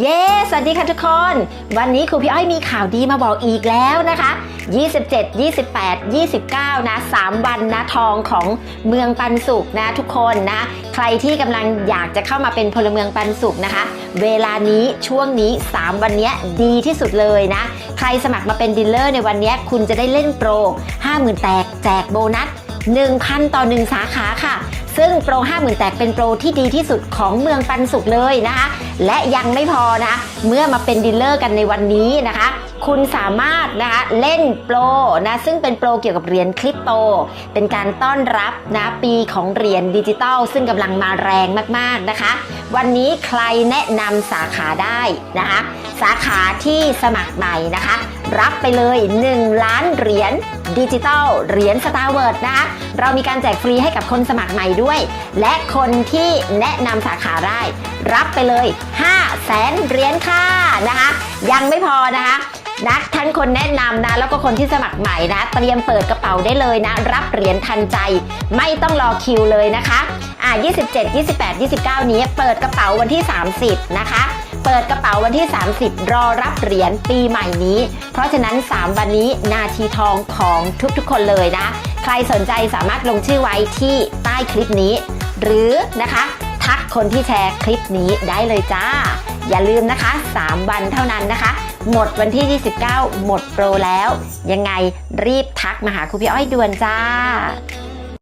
เย้ สวัสดีค่ะทุกคน วันนี้ครูพี่อ้อยมีข่าวดีมาบอกอีกแล้วนะคะ 27 28 29 นะ 3 วันนะทองของเมืองปันสุขนะทุกคนนะ ใครที่กำลังอยากจะเข้ามาเป็นพลเมืองปันสุขนะคะ เวลานี้ช่วงนี้ 3 วันเนี้ยดีที่สุดเลยนะ ใครสมัครมาเป็นดีลเลอร์ในวันเนี้ยคุณจะได้เล่นโปร 50,000 แตกแจกโบนัส 1,000 ต่อ 1 สาขาค่ะ ซึ่งโปร 50,000 แตกเป็นโปรที่ดีที่สุดของเมืองปันสุขเลยนะคะ และยังไม่พอนะเมื่อมาเป็นดีลเลอร์กันในวันนี้นะคะ คุณสามารถนะคะเล่นโปรนะซึ่งเป็นโปรเกี่ยวกับเหรียญคริปโต เป็นการต้อนรับนะปีของเหรียญดิจิตอลซึ่งกำลังมาแรงมากๆนะคะ วันนี้ใครแนะนำสาขาได้นะคะ สาขาที่สมัครใหม่นะคะ รับไปเลย 1 ล้านเหรียญดิจิตอลเหรียญสตาร์เวิร์ดนะคะเรามีการแจกฟรีให้กับคนสมัครใหม่ด้วย และคนที่แนะนำสาขาได้ รับไปเลย 5 แสนเหรียญค่ะนะคะ ยังไม่พอนะคะนักทั้งคนแนะนำนะแล้วก็คนที่สมัครใหม่นะ เตรียมเปิดกระเป๋าได้เลยนะ รับเหรียญทันใจ ไม่ต้องรอคิวเลยนะคะอ่า27 28 29 นี้เปิดกระเป๋าวันที่ 30 นะคะ เปิดกระเป๋าวันที่ 30 รอรับเหรียญปีใหม่นี้ เพราะฉะนั้น 3 วันนี้นาทีทองของทุกๆคนเลยนะ ใครสนใจสามารถลงชื่อไว้ที่ใต้คลิปนี้ หรือนะคะทักคนที่แชร์คลิปนี้ได้เลยจ้า อย่าลืมนะคะ 3 วันเท่านั้นนะคะ หมดวันที่ 29 หมดโปรแล้ว ยังไงรีบทักมาหาครูพี่อ้อยด่วนจ้า